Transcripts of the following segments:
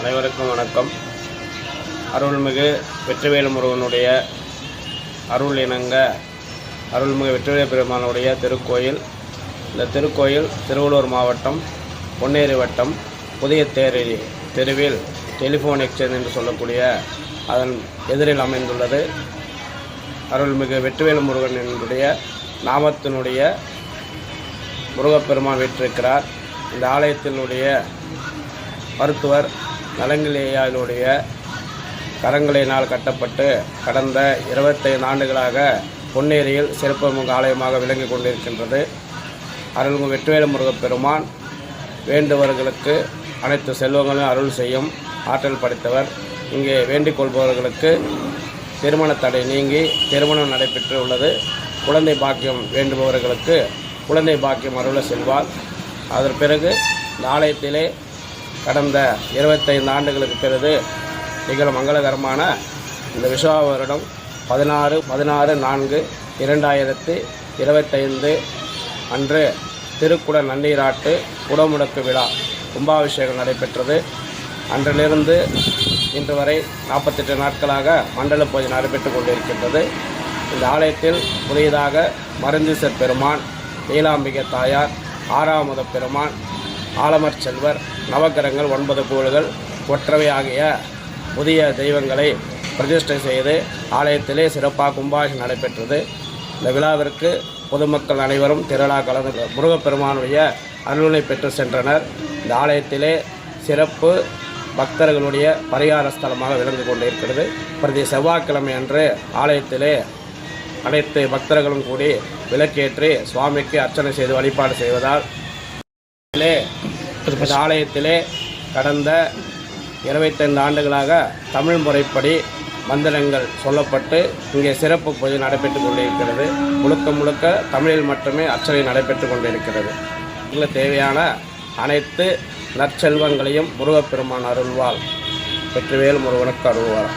அனைவருக்கும் வணக்கம். அருள்மிகு வெற்றிவேலு முருகனுடைய அருள் இணங்க அருள்மிகு வெற்றிவேல பெருமானுடைய திருக்கோயில். இந்த திருக்கோயில் திருவள்ளூர் மாவட்டம் பொன்னேரி வட்டம் புதிய தேரி தெருவில் டெலிஃபோன் எக்ஸ்சேஞ்ச் என்று சொல்லக்கூடிய அதன் எதிரில் அமைந்துள்ளது. அருள்மிகு வெற்றிவேலு முருகன் என்னுடைய நாமத்தினுடைய முருகப்பெருமான் வீற்றிருக்கிறார். இந்த ஆலயத்தினுடைய மருத்துவர் நலங்கிலேயாளுடைய கரங்களினால் கட்டப்பட்டு கடந்த இருபத்தைந்து ஆண்டுகளாக பொன்னேரியில் சிறப்புமிகு ஆலயமாக விளங்கி கொண்டிருக்கின்றது. அருள்மிகு வெற்றிவேல முருகப்பெருமான் வேண்டுபவர்களுக்கு அனைத்து செல்வங்களும் அருள் செய்யும் ஆற்றல் படைத்தவர். இங்கே வேண்டிக் கொள்பவர்களுக்கு திருமண தடை நீங்கி திருமணம் நடைபெற்று உள்ளது. குழந்தை பாக்கியம் வேண்டுபவர்களுக்கு குழந்தை பாக்கியம் அருள செல்வார். அதன் பிறகு இந்த ஆலயத்திலே கடந்த இருபத்தைந்து ஆண்டுகளுக்கு பிறகு நிகழும் மங்களகரமான இந்த விஷா வருடம் பதினாறு பதினாறு நான்கு இரண்டாயிரத்து இருபத்தைந்து அன்று திருக்குட நன்னீராட்டு குடமுடக்கு விழா கும்பாபிஷேகம் நடைபெற்றது. அன்றிலிருந்து இன்று வரை நாற்பத்தெட்டு நாட்களாக மண்டல பூஜை நடைபெற்று கொண்டிருக்கின்றது. இந்த ஆலயத்தில் புதியதாக மருந்தீசர் பெருமான் நீலாம்பிகை தாயார் ஆறாமுத பெருமான் ஆலமர் செல்வர் நவக்கிரகங்கள் ஒன்பது கோள்கள் ஒற்றவை ஆகிய புதிய தெய்வங்களை பிரதிஷ்டை செய்து ஆலயத்திலே சிறப்பாக கும்பாஷம் நடைபெற்றது. இந்த விழாவிற்கு பொதுமக்கள் அனைவரும் திருவிழா கலந்து முருகப்பெருமானுடைய அருளை பெற்று சென்றனர். இந்த ஆலயத்திலே சிறப்பு பக்தர்களுடைய பரிகார ஸ்தலமாக விளங்கு கொண்டிருக்கிறது. பிரதி செவ்வாய்க்கிழமை அன்று ஆலயத்திலே அனைத்து பக்தர்களும் கூடி விளக்கேற்றி சுவாமிக்கு அர்ச்சனை செய்து வழிபாடு செய்வதால் இந்த ஆலயத்திலே கடந்த இருபத்தைந்து ஆண்டுகளாக தமிழ் முறைப்படி மந்திரங்கள் சொல்லப்பட்டு இங்கே சிறப்பு பூஜை நடைபெற்று கொண்டிருக்கிறது. முழுக்க முழுக்க தமிழில் மட்டுமே அர்ச்சனை நடைபெற்று கொண்டிருக்கிறது. இதில் தேவையான அனைத்து நற்செல்வங்களையும் முருகப்பெருமான் அருள்வாள். வெற்றிவேல் முருகனுக்கு அருள்வார்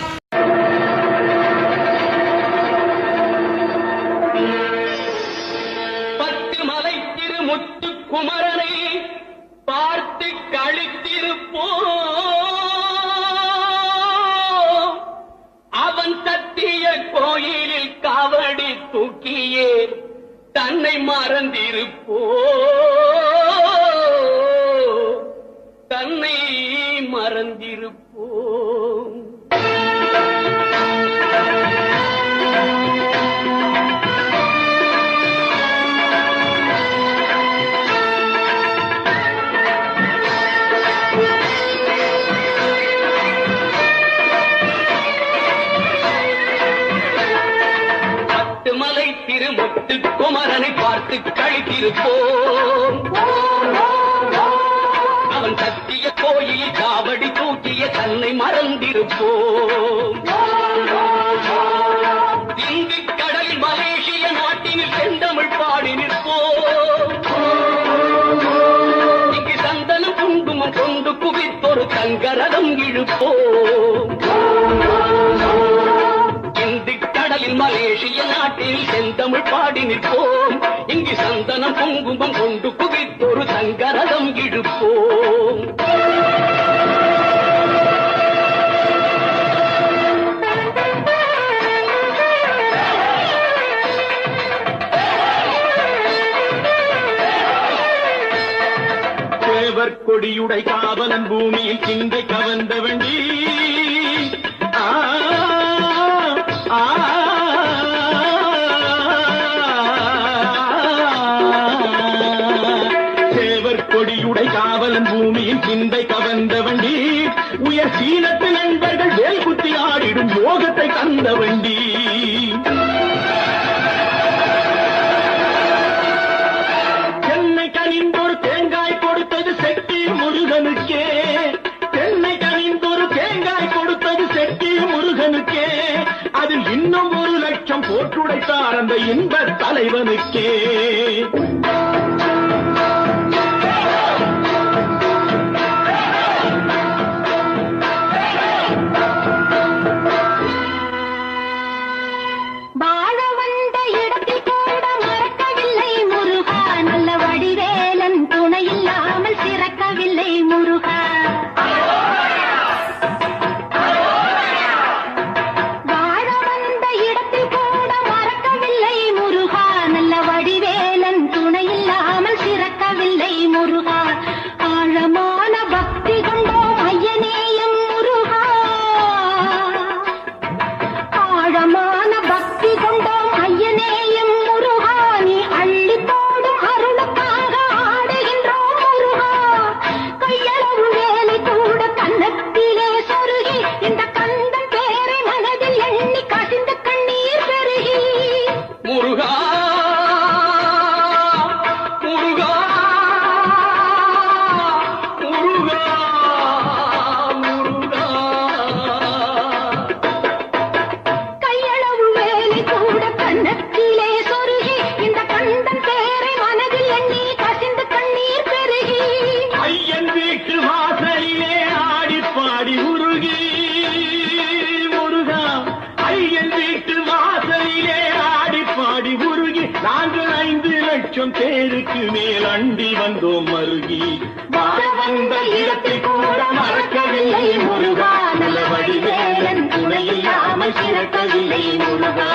பத்து மலை திருமுத்து குமரனை பார்த்து கழித்திருப்போ. அவன் தத்திய கோயிலில் காவடி தூக்கியே தன்னை மறந்திருப்போ. பார்த்து கழித்திருப்போம். அவன் சத்திய கோயில் காவடி தூக்கிய தன்னை மறந்திருப்போம். இங்கு கடலில் மலேசிய நாட்டினில் செந்தமிழ் பாடி நிற்போம். இங்கு சந்தனம் குங்குமம் கொண்டு குவித்தொரு தங்கரதம் இழுப்போம். இந்து கடலில் மலேசிய நாட்டில் செந்தமிழ் பாடி நிற்போம். இங்கு சந்தனம் குங்குமம் கொண்டு குவித்தொரு சங்கரதம் இழுப்போம் கொடியுடை காவலன் பூமியில் சிந்தை கவர்ந்த வண்டி. ஆ, ஆ, இன்னும் ஒரு லட்சம் போற்றுடைத்தார் அந்த இன்ப தலைவனுக்கே. லட்சம் பேருக்கு மேல் அண்டி வந்தோம் மருகி வாழ வந்த இடத்தை கூட மறக்கவில்லை முருகா. நல்ல வடிவேலன் துணையில்லாமல் சிறக்கவில்லை முருகா.